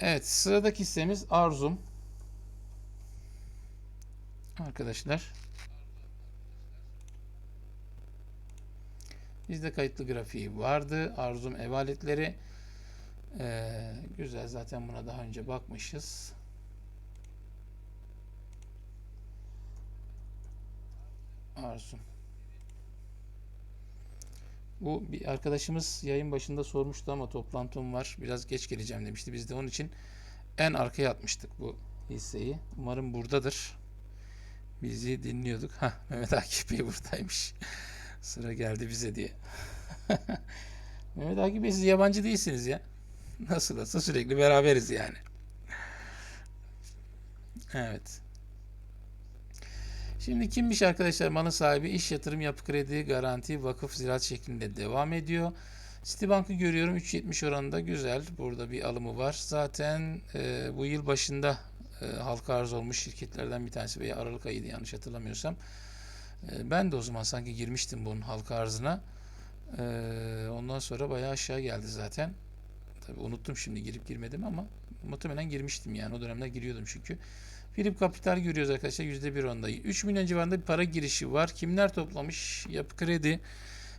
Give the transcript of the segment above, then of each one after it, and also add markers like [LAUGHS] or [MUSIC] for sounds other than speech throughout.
Evet sıradaki hissemiz Arzum. Arkadaşlar. Bizde kayıtlı grafiği vardı. Arzum ev aletleri. Ee, güzel zaten buna daha önce bakmışız. Arzum. Bu bir arkadaşımız yayın başında sormuştu ama toplantım var. Biraz geç geleceğim demişti. Biz de onun için en arkaya atmıştık bu hisseyi. Umarım buradadır. Bizi dinliyorduk. Ha Mehmet Akif Bey buradaymış. [LAUGHS] Sıra geldi bize diye. [LAUGHS] Mehmet Akif Bey siz yabancı değilsiniz ya. Nasıl olsa sürekli beraberiz yani. Evet. Şimdi kimmiş arkadaşlar malın sahibi iş yatırım yapı kredi garanti vakıf ziraat şeklinde devam ediyor. Citibank'ı görüyorum 3.70 oranında güzel. Burada bir alımı var. Zaten e, bu yıl başında e, halka arz olmuş şirketlerden bir tanesi veya Aralık ayıydı yanlış hatırlamıyorsam. E, ben de o zaman sanki girmiştim bunun halka arzına. E, ondan sonra bayağı aşağı geldi zaten. Tabii unuttum şimdi girip girmedim ama muhtemelen girmiştim yani o dönemde giriyordum çünkü. Philip Capital görüyoruz arkadaşlar %1 onda. 3 milyon civarında bir para girişi var. Kimler toplamış? Yapı Kredi,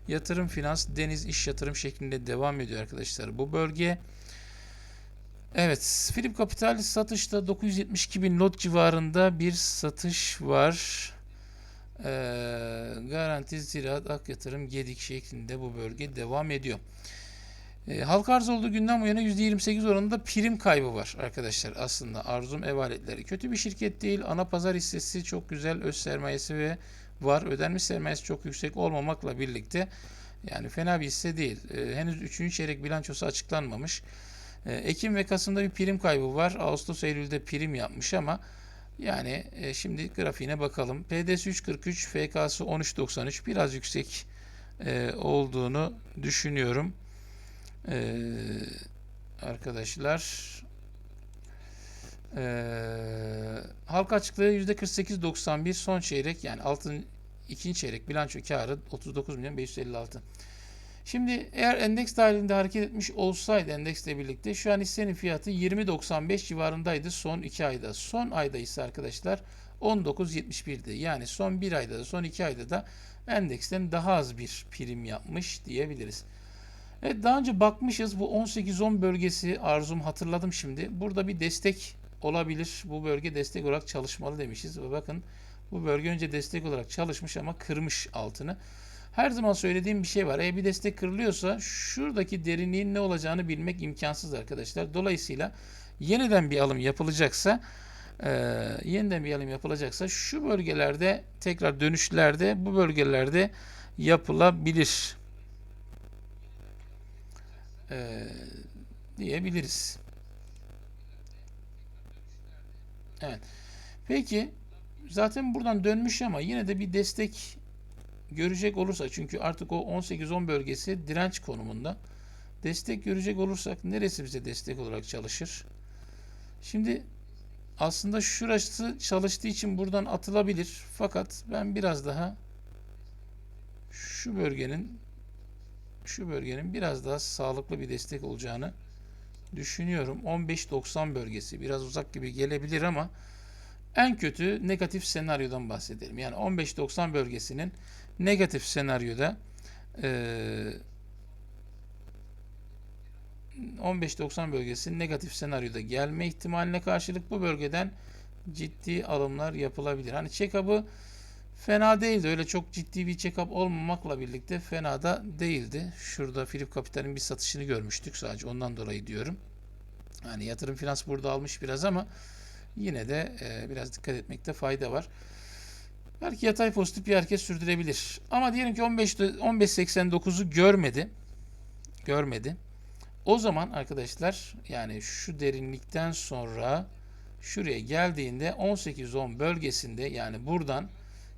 Yatırım Finans, Deniz İş Yatırım şeklinde devam ediyor arkadaşlar. Bu bölge Evet, Philip Capital satışta 972 bin lot civarında bir satış var. Ee, Garanti Ziraat Ak Yatırım Gedik şeklinde bu bölge devam ediyor. E, halka arz olduğu günden bu yana %28 oranında prim kaybı var arkadaşlar aslında Arzum Ev Aletleri. Kötü bir şirket değil. Ana pazar hissesi çok güzel. Öz sermayesi ve var. Ödenmiş sermayesi çok yüksek olmamakla birlikte yani fena bir hisse değil. E, henüz 3. çeyrek bilançosu açıklanmamış. E, Ekim ve Kasım'da bir prim kaybı var. Ağustos Eylül'de prim yapmış ama yani e, şimdi grafiğine bakalım. PDS 343, FK'sı 1393 biraz yüksek e, olduğunu düşünüyorum. Ee, arkadaşlar ee, halka açıklığı %48.91 son çeyrek yani altın ikinci çeyrek bilanço karı 39 milyon 556. Şimdi eğer endeks dahilinde hareket etmiş olsaydı endeksle birlikte şu an hissenin fiyatı 20.95 civarındaydı son 2 ayda. Son ayda ise arkadaşlar 19.71'di. Yani son 1 ayda da son 2 ayda da endeksten daha az bir prim yapmış diyebiliriz. Evet daha önce bakmışız bu 18-10 bölgesi arzum hatırladım şimdi. Burada bir destek olabilir. Bu bölge destek olarak çalışmalı demişiz. Ve bakın bu bölge önce destek olarak çalışmış ama kırmış altını. Her zaman söylediğim bir şey var. Eğer bir destek kırılıyorsa şuradaki derinliğin ne olacağını bilmek imkansız arkadaşlar. Dolayısıyla yeniden bir alım yapılacaksa e, yeniden bir alım yapılacaksa şu bölgelerde tekrar dönüşlerde bu bölgelerde yapılabilir e, diyebiliriz. Evet. Peki zaten buradan dönmüş ama yine de bir destek görecek olursa çünkü artık o 18-10 bölgesi direnç konumunda. Destek görecek olursak neresi bize destek olarak çalışır? Şimdi aslında şurası çalıştığı için buradan atılabilir. Fakat ben biraz daha şu bölgenin şu bölgenin biraz daha sağlıklı bir destek olacağını düşünüyorum. 15-90 bölgesi biraz uzak gibi gelebilir ama en kötü negatif senaryodan bahsedelim. Yani 15-90 bölgesinin negatif senaryoda e, 15-90 bölgesinin negatif senaryoda gelme ihtimaline karşılık bu bölgeden ciddi alımlar yapılabilir. Hani check-up'ı fena değildi. Öyle çok ciddi bir check-up olmamakla birlikte fena da değildi. Şurada Philip Capital'in bir satışını görmüştük sadece ondan dolayı diyorum. Hani yatırım finans burada almış biraz ama yine de e, biraz dikkat etmekte fayda var. Belki yatay pozitif bir hareket sürdürebilir. Ama diyelim ki 15 15.89'u görmedi. Görmedi. O zaman arkadaşlar yani şu derinlikten sonra şuraya geldiğinde 18-10 bölgesinde yani buradan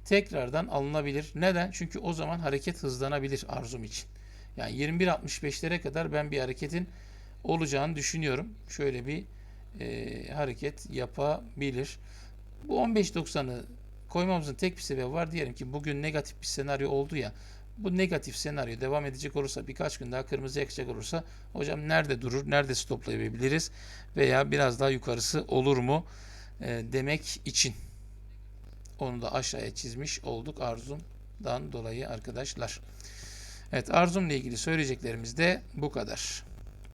tekrardan alınabilir. Neden? Çünkü o zaman hareket hızlanabilir arzum için. Yani 21.65'lere kadar ben bir hareketin olacağını düşünüyorum. Şöyle bir e, hareket yapabilir. Bu 15.90'ı koymamızın tek bir sebebi var. Diyelim ki bugün negatif bir senaryo oldu ya. bu negatif senaryo devam edecek olursa birkaç gün daha kırmızı yakacak olursa hocam nerede durur, nerede stoplayabiliriz veya biraz daha yukarısı olur mu e, demek için onu da aşağıya çizmiş olduk arzumdan dolayı arkadaşlar. Evet arzumla ilgili söyleyeceklerimiz de bu kadar.